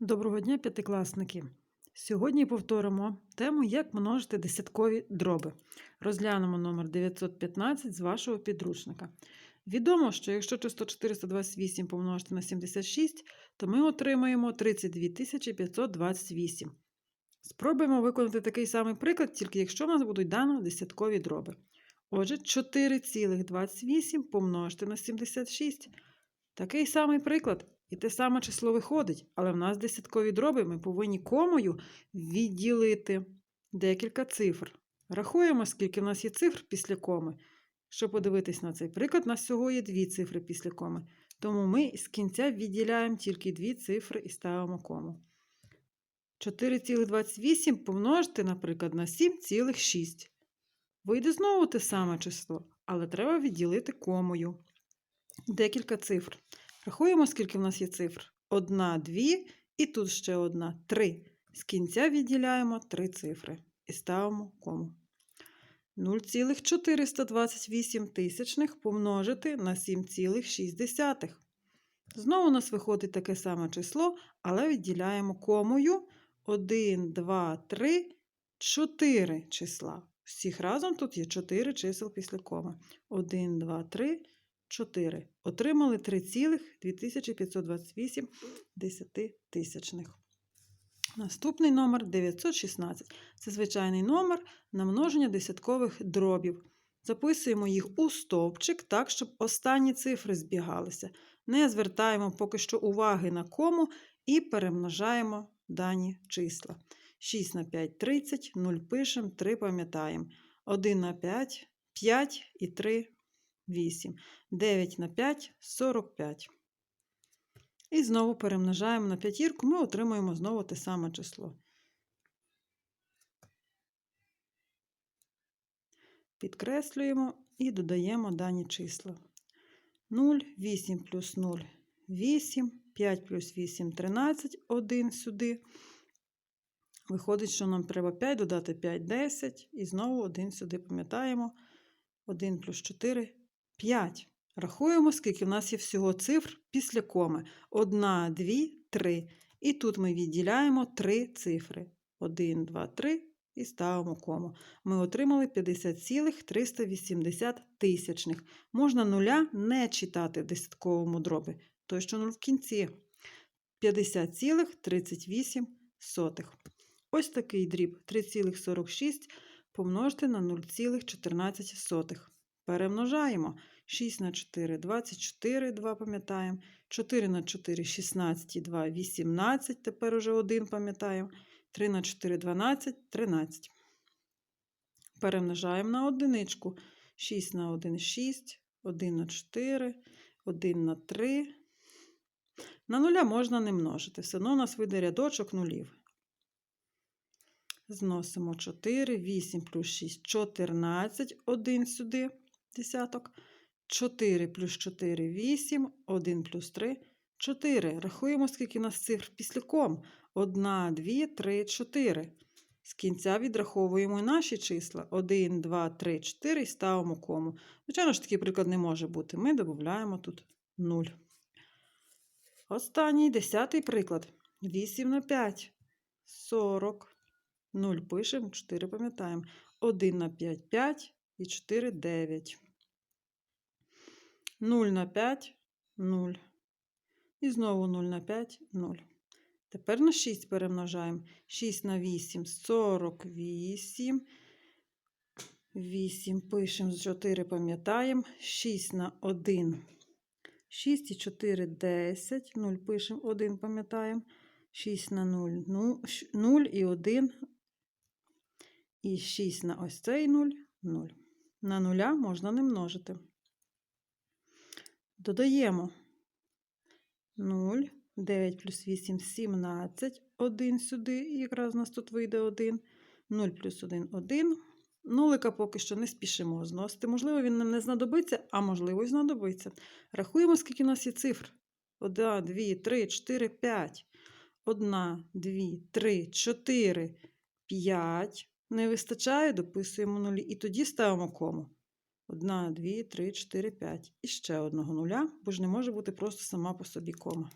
Доброго дня, п'ятикласники! Сьогодні повторимо тему, як множити десяткові дроби. Розглянемо номер 915 з вашого підручника. Відомо, що якщо число 428 помножити на 76, то ми отримаємо 32 528. Спробуємо виконати такий самий приклад, тільки якщо в нас будуть дано десяткові дроби. Отже, 4,28 помножити на 76. Такий самий приклад. І те саме число виходить, але в нас десяткові дроби ми повинні комою відділити декілька цифр. Рахуємо, скільки в нас є цифр після коми. Щоб подивитись на цей приклад, у нас всього є дві цифри після коми. Тому ми з кінця відділяємо тільки дві цифри і ставимо кому. 4,28 помножити, наприклад, на 7,6. Вийде знову те саме число, але треба відділити комою. Декілька цифр. Рахуємо, скільки в нас є цифр. Одна, дві, і тут ще одна три. З кінця відділяємо три цифри і ставимо кому. 0,428 тисячних помножити на 7,6. Знову у нас виходить таке саме число, але відділяємо комою 1, 2, 3, 4 числа. Всіх разом тут є 4 чисел після коми. 1, 2, 3, 4. Отримали 3,2528 десятитисячних. Наступний номер 916. Це звичайний номер на множення десяткових дробів. Записуємо їх у стовпчик так, щоб останні цифри збігалися. Не звертаємо поки що уваги на кому і перемножаємо дані числа. 6 на 5 30, 0 пишемо, 3 пам'ятаємо. 1 на 5 5 і 3 8. 9 на 5 45. І знову перемножаємо на п'ятірку, ми отримуємо знову те саме число. Підкреслюємо і додаємо дані числа. 0, 8 плюс 0 8, 5 плюс 8 13, 1 сюди. Виходить, що нам треба 5 додати 5 10, і знову 1 сюди пам'ятаємо. 1 плюс 4 5. Рахуємо, скільки в нас є всього цифр після коми. 1, 2, 3. І тут ми відділяємо 3 цифри. 1, 2, 3 і ставимо кому. Ми отримали 50,380 тисячних. Можна нуля не читати в десятковому дробі, той, що 0 в кінці. 50,38. Ось такий дріб 3,46 помножити на 0,14. Перемножаємо 6 на 4 24, 2 пам'ятаємо. 4 на 4 16 2 18. Тепер уже 1 пам'ятаємо. 3 на 4 12, 13. Перемножаємо на одиничку. 6 на 1 6, 1 на 4, 1 на 3. На нуля можна не множити. Все одно у нас вийде рядочок нулів. Зносимо 4, 8 плюс 6, 14, 1 сюди десяток. 4 плюс 4 8, 1 плюс 3 4. Рахуємо, скільки у нас цифр після ком. 1, 2, 3, 4. З кінця відраховуємо і наші числа. 1, 2, 3, 4 і ставимо кому. Звичайно ж, такий приклад не може бути. Ми додаємо тут 0. Останній десятий приклад. 8 на 5. 40. 0 пишемо, 4 пам'ятаємо. 1 на 5 5 і 4 9. 0 на 5 0. І знову 0 на 5 0. Тепер на 6 перемножаємо. 6 на 8 48. 8 пишемо, з 4 пам'ятаємо. 6 на 1. 6 і 4 10. 0 пишемо, 1 пам'ятаємо. 6 на 0 0 і 1. І 6 на ось цей 0 0. На нуля можна не множити. Додаємо 0, 9 плюс 8 17, 1 сюди, і якраз у нас тут вийде 1. 0 плюс 1 1. Нулика поки що не спішимо зносити. Можливо, він нам не знадобиться, а можливо, і знадобиться. Рахуємо, скільки у нас є цифр. 1, 2, 3, 4, 5. 1, 2, 3, 4, 5. Не вистачає, дописуємо нулі. І тоді ставимо кому. 1, 2, 3, 4, 5. І ще одного нуля, бо ж не може бути просто сама по собі кома.